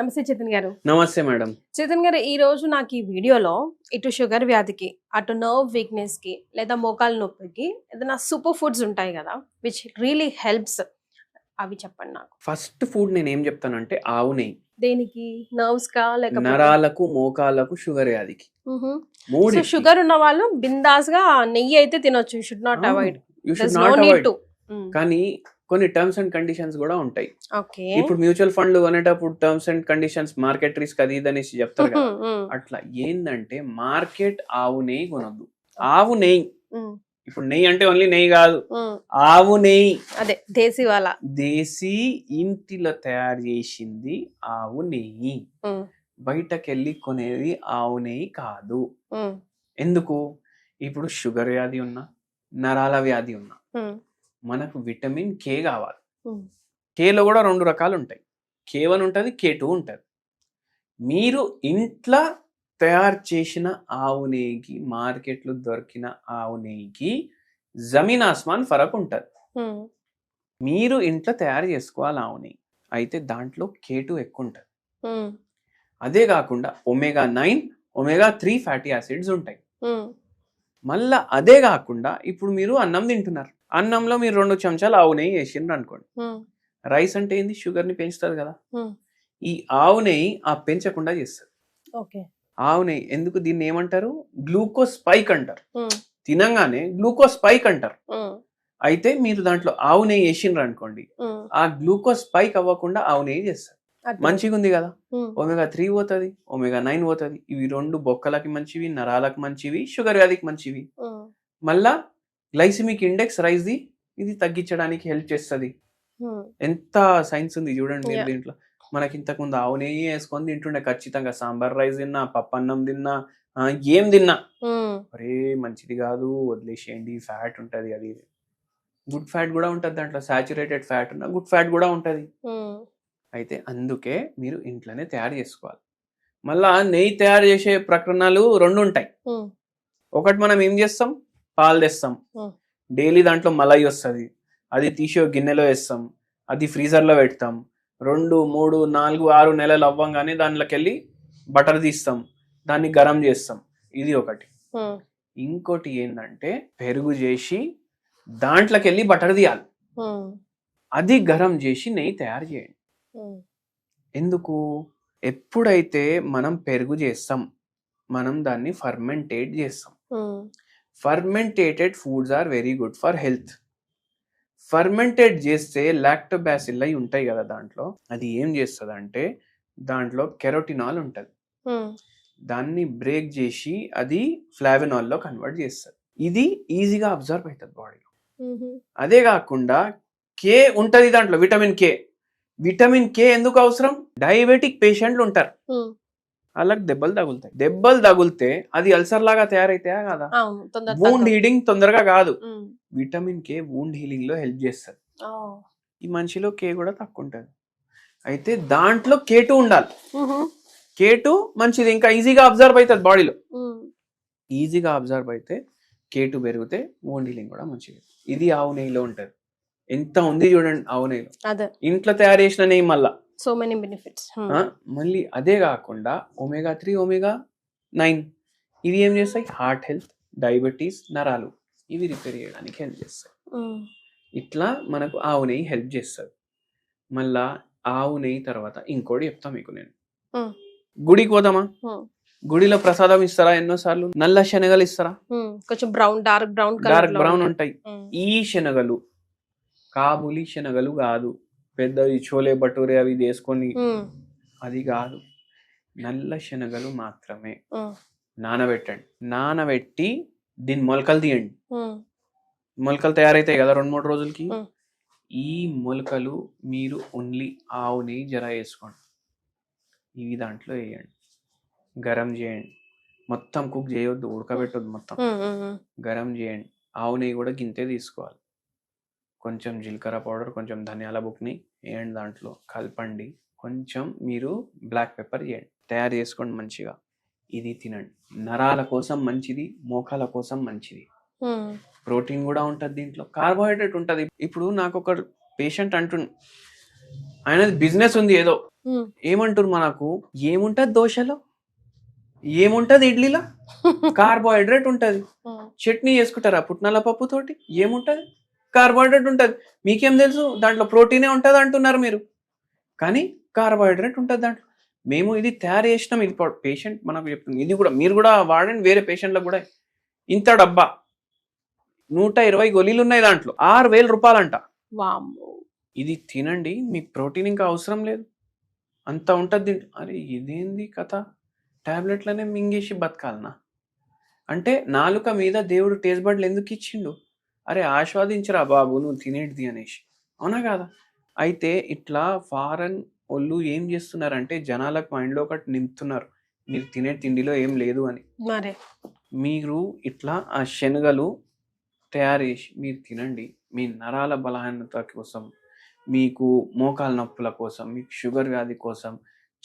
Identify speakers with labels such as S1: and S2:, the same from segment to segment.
S1: నమస్తే చేతన్ గారు.
S2: నమస్తే మేడం.
S1: చేతన్ గారు ఈ రోజు నాకు ఈ వీడియోలో ఇటు షుగర్ వ్యాధికి అటు నర్వ్ వీక్నెస్కి లేదా మోకాల నొప్పికి ఏదైనా సూపర్ ఫుడ్స్ ఉంటాయి కదా విచ్ రియలీ హెల్ప్స్ అవి చెప్పండి నాకు.
S2: ఫస్ట్ ఫుడ్ నేను ఏం చెప్తానంటే ఆవు నెయ్యి.
S1: దేనికి? నర్వ్స్ కా లేకపోతే
S2: నరాలకు మోకాలకు షుగర్ వ్యాధికి. మూడు
S1: షుగర్ ఉన్న వాళ్ళు బిందాస్గా నెయ్యి అయితే తినొచ్చు. Should not avoid
S2: you should not avoid కానీ కొన్ని టర్మ్స్ అండ్ కండిషన్స్ కూడా ఉంటాయి. ఇప్పుడు మ్యూచువల్ ఫండ్లు కొనేటప్పుడు terms and conditions market risk అది ఇది అనేసి చెప్తారు అట్లా ఏందంటే మార్కెట్ ఆవు నెయ్యి కొనొద్దు. ఆవు నెయ్యి. ఇప్పుడు నెయ్యి అంటే ఓన్లీ నెయ్యి కాదు. ఆవు నెయ్యి.
S1: అదే దేశీ వాళ్ళ
S2: దేశీ ఇంటిలో తయారు చేసింది ఆవు నెయ్యి. బయటకెళ్ళి కొనేది ఆవు నెయ్యి కాదు. ఎందుకు? ఇప్పుడు షుగర్ వ్యాధి ఉన్నా నరాల వ్యాధి ఉన్నా. మనకు విటమిన్ కే కావాలి. కేలో కూడా రెండు రకాలు ఉంటాయి కే వన్ ఉంటుంది కే టూ ఉంటుంది. మీరు ఇంట్లో తయారు చేసిన ఆవు నెయ్యికి మార్కెట్లో దొరికిన ఆవు నెయ్యికి జమీన్ ఆస్మాన్ ఫరక్ ఉంటుంది. మీరు ఇంట్లో తయారు చేసుకోవాలి ఆవు నెయ్యి. అయితే దాంట్లో కే టూ ఎక్కువ ఉంటుంది అదే కాకుండా omega nine omega three fatty acids ఉంటాయి. మళ్ళా అదే కాకుండా ఇప్పుడు మీరు అన్నం తింటున్నారు. అన్నంలో మీరు రెండు చెంచాలు ఆవు నెయ్యి వేసిండ్రు అనుకోండి. రైస్ అంటే ఏంది? షుగర్ని పెంచుతుంది కదా. ఈ ఆవు నెయ్యి ఆ పెంచకుండా చేస్తుంది
S1: ఓకే.
S2: ఆవు నెయ్యి ఎందుకు దీన్ని ఏమంటారు? గ్లూకోజ్ స్పైక్ అంటారు. తినంగానే గ్లూకోజ్ స్పైక్ అంటారు. అయితే మీరు దాంట్లో ఆవు నెయ్యి వేసిండ్రు అనుకోండి ఆ. గ్లూకోజ్ స్పైక్ అవ్వకుండా ఆవు నెయ్యి చేస్తారు. మంచిగా ఉంది కదా. ఒమేగా త్రీ పోతుంది ఒమేగా నైన్ పోతుంది. ఇవి రెండు బొక్కలకి మంచివి నరాలకు మంచివి షుగర్ వ్యాధికి మంచివి. మళ్ళా గ్లైసిమిక్ ఇండెక్స్ రైజ్ ఇది తగ్గించడానికి హెల్ప్ చేస్తుంది. ఎంత సైన్స్ ఉంది చూడండి మీరు. దీంట్లో. మనకి ఇంతకు ముందు ఆవు నెయ్యి వేసుకొని తింటుండే ఖచ్చితంగా. సాంబార్ రైస్ తిన్నా పప్పు అన్నం తిన్నా ఏం తిన్నా. అరే మంచిది కాదు వదిలేసేయండి ఫ్యాట్ ఉంటది అది. గుడ్ ఫ్యాట్ కూడా ఉంటది దాంట్లో సాచురేటెడ్ ఫ్యాట్ ఉన్న గుడ్ ఫ్యాట్ కూడా ఉంటది. అయితే అందుకే మీరు ఇంట్లోనే తయారు చేసుకోవాలి. మళ్ళా నెయ్యి తయారు చేసే ప్రకరణలు రెండు ఉంటాయి. ఒకటి మనం ఏం చేస్తాం? పాలు తెస్తాం. డైలీ దాంట్లో మలై వస్తుంది. అది తీసి గిన్నెలో వేస్తాం. అది ఫ్రీజర్లో పెడతాం. రెండు మూడు నాలుగు ఆరు నెలలు అవ్వంగానే దాంట్లోకి వెళ్ళి బటర్ తీస్తాం. దాన్ని గరం చేస్తాం. ఇది ఒకటి. ఇంకోటి ఏంటంటే పెరుగు చేసి దాంట్లోకి వెళ్ళి బటర్ తీయాలి. అది గరం చేసి నెయ్యి తయారు చేయండి. ఎందుకు? ఎప్పుడైతే మనం పెరుగు చేస్తాం మనం దాన్ని ఫర్మెంటేట్ చేస్తాం. Fermentated foods are very good for health fermentate చేస్తే లాక్టోబాసిల్ అయి ఉంటాయి కదా దాంట్లో. అది ఏం చేస్తుంది అంటే దాంట్లో కెరోటినాల్ ఉంటుంది. దాన్ని బ్రేక్ చేసి అది ఫ్లావెనాల్లో కన్వర్ట్ చేస్తుంది ఇది ఈజీగా అబ్జర్వ్ అవుతుంది బాడీలో అదే కాకుండా కే ఉంటది దాంట్లో విటమిన్ కే విటమిన్ కే ఎందుకు అవసరం? డయాబెటిక్ పేషెంట్లు ఉంటారు. వాళ్ళకి దెబ్బలు తగులుతాయి. దెబ్బలు తగులితే అది అల్సర్ లాగా తయారైతాయా కదా? వూండ్. హీలింగ్ తొందరగా కాదు. విటమిన్ కే వూండ్ హీలింగ్లో హెల్ప్ చేస్తుంది. ఈ మనిషిలో కే కూడా తక్కువ ఉంటుంది అయితే దాంట్లో కే టూ ఉండాలి. కే టూ మంచిది. ఇంకా ఈజీగా అబ్జర్వ్ అవుతుంది బాడీలో. ఈజీగా అబ్జర్వ్ అయితే కే టూ పెరిగితే వూండ్ హీలింగ్ కూడా మంచిది. ఇది ఆవు నెయ్యిలో ఉంటుంది. ఎంత ఉంది చూడండి ఆవు నెయ్యిలో. ఇంట్లో తయారు చేసిన నెయ్యి మళ్ళా.
S1: సో మెనీ బెనిఫిట్స్
S2: మళ్ళీ అదే కాకుండా ఒమేగా త్రీ ఒమేగా నైన్ ఇవి ఏం చేస్తాయి? హార్ట్ హెల్త్ డయాబెటీస్ నరాలు. ఇవి రిపేర్ చేయడానికి హెల్ప్ చేస్తాయి. ఇట్లా మనకు ఆవు నెయ్యి హెల్ప్ చేస్తుంది. మళ్ళా ఆవు నెయ్యి తర్వాత ఇంకోటి చెప్తా మీకు నేను.
S1: Hmm.
S2: గుడికి పోదామా?
S1: Hmm.
S2: గుడిలో ప్రసాదం ఇస్తారా ఎన్నోసార్లు? నల్ల శనగలు ఇస్తారా?
S1: కొంచెం brown dark brown
S2: dark brown ఉంటాయి. ఈ శనగలు కాబులి శనగలు కాదు. పెద్దవి చోలే భటూరే అవి వేసుకొని అది కాదు. నల్ల శనగలు మాత్రమే. నానబెట్టండి. నానబెట్టి దీని మొలకలు తీయండి. మొలకలు తయారైతాయి కదా రెండు మూడు రోజులకి. ఈ మొలకలు మీరు ఓన్లీ ఆవు నెయ్యి జర వేసుకోండి. ఇవి దాంట్లో వేయండి. గరం చేయండి. మొత్తం కుక్ చేయొద్దు ఉడకబెట్టొద్దు మొత్తం. గరం చేయండి. ఆవు నెయ్యి కూడా గింతే తీసుకోవాలి. కొంచెం జీలకర్ర పౌడర్ కొంచెం ధనియాల బుక్ని వేయండి దాంట్లో? కలపండి. కొంచెం మీరు బ్లాక్ పెప్పర్ చేయండి. తయారు చేసుకోండి మంచిగా. ఇది తినండి. నరాల కోసం మంచిది మోకాల కోసం మంచిది. ప్రోటీన్ కూడా ఉంటుంది దీంట్లో. కార్బోహైడ్రేట్ ఉంటుంది. ఇప్పుడు నాకు ఒక పేషెంట్ అంటు ఆయనది బిజినెస్ ఉంది ఏదో. ఏమంటారు మనకు? ఏముంటది దోశలో? ఏముంటది ఇడ్లీలో? కార్బోహైడ్రేట్ ఉంటది. చట్నీ చేసుకుంటారా పుట్నాల పప్పు తోటి ఏముంటది? కార్బోహైడ్రేట్ ఉంటది. మీకేం తెలుసు? దాంట్లో ప్రోటీనే ఉంటది అంటున్నారు మీరు. కానీ కార్బోహైడ్రేట్ ఉంటది దాంట్లో. మేము ఇది తయారు చేసినాం. ఇది పేషెంట్ మనకు చెప్తుంది. ఇది కూడా మీరు కూడా వాడండి. వేరే పేషెంట్లకు కూడా. ఇంత డబ్బా. నూట ఇరవై గొలీలు ఉన్నాయి దాంట్లో. ఆరు వేల రూపాయలంట. ఇది తినండి. మీకు ప్రోటీన్ ఇంకా అవసరం లేదు. అంత ఉంటుంది దీంట్లో. అరే ఇదేంది కథ? టాబ్లెట్లనే మింగేసి బతకాలనా? అంటే నాలుక మీద దేవుడు టేస్ట్ బడ్లు ఎందుకు ఇచ్చిండు? అరే ఆస్వాదించరా బాబు నువ్వు తినేటిది అనేసి అవునా కాదా? అయితే ఇట్లా ఫారెన్ వాళ్ళు ఏం చేస్తున్నారంటే జనాలకు మైండ్లో ఒకటి నింపుతున్నారు. మీరు తినే తిండిలో ఏం లేదు అని.
S1: మరే.
S2: మీరు ఇట్లా ఆ శనగలు తయారు చేసి మీరు తినండి. మీ నరాల బలహీనత కోసం మీకు మోకాల నొప్పుల కోసం మీకు షుగర్ వ్యాధి కోసం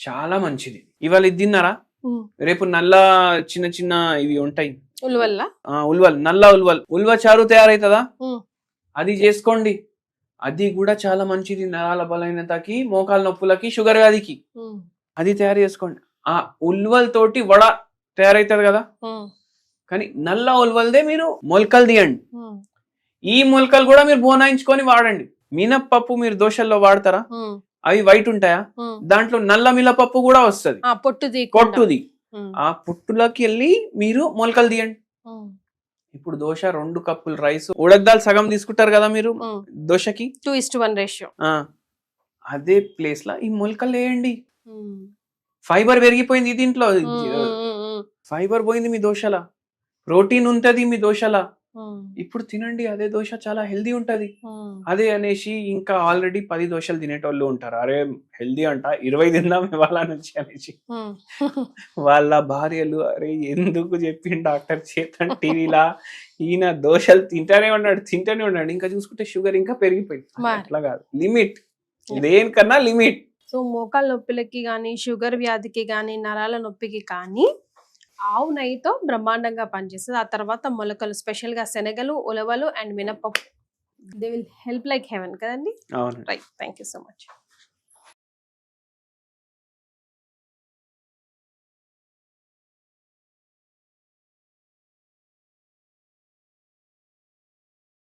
S2: చాలా మంచిది. ఇవాళ ఇది తిన్నారా. రేపు నల్ల చిన్న చిన్న ఇవి ఉంటాయి. ఉల్వల్ నల్ల ఉల్వల్ ఉల్వ చారు తయారవుతుందా
S1: ఉమ్.
S2: అది చేసుకోండి అది కూడా చాలా మంచిది నరాల బలహీనతకి మోకాల నొప్పులకి షుగర్ వ్యాధికి. అది తయారు చేసుకోండి ఆ ఉల్వల్ తోటి వడ తయారవుతుంది కదా. కానీ నల్ల ఉల్వల్దే మీరు మొలకలు తీయండి. ఈ మొలకలు కూడా మీరు బోనాయించుకొని వాడండి మినప్పప్పు మీరు దోశల్లో వాడతారా. అవి వైట్ ఉంటాయా. దాంట్లో నల్ల మినపప్పు కూడా వస్తుంది
S1: ఆ పొట్టు తీయకుండా.
S2: కొట్టుది
S1: ఉమ్.
S2: ఆ. పుట్టులోకి వెళ్ళి మీరు మొలకలు తీయండి. ఇప్పుడు దోశ రెండు కప్పులు రైస్ ఉడకదాల్ సగం తీసుకుంటారు కదా మీరు. దోశకి?
S1: Two is to one ratio
S2: అదే ప్లేస్లో ఈ మొలకలు వేయండి. ఫైబర్ పెరిగిపోయింది దీంట్లో. ఫైబర్ పోయింది మీ దోశల. ప్రోటీన్ ఉంటది మీ దోశల. ఇప్పుడు తినండి అదే దోశ చాలా హెల్దీ ఉంటది. అదే అనేసి ఇంకా ఆల్రెడీ పది దోశలు తినేటోళ్ళు ఉంటారు. అరే హెల్దీ అంట ఇరవై తిందాం ఇవాళ నుంచి అనేసి. వాళ్ళ భార్యలు అరే ఎందుకు చెప్పిండు డాక్టర్ చేతన్ టీవీలా? ఈయన దోశలు తింటానే ఉన్నాడు తింటానే ఉన్నాడు. ఇంకా చూసుకుంటే షుగర్ ఇంకా పెరిగిపోయింది. అట్లా కాదు. లిమిట్. దేనికన్నా లిమిట్.
S1: సో మోకాల నొప్పులకి కానీ షుగర్ వ్యాధికి కానీ నరాల నొప్పికి కానీ ఆవు నెయ్యితో బ్రహ్మాండంగా పనిచేస్తుంది. ఆ తర్వాత మొలకలు స్పెషల్గా శనగలు ఉలవలు అండ్ మినపప్పు they will help like heaven కదండి? Right. Thank you so much.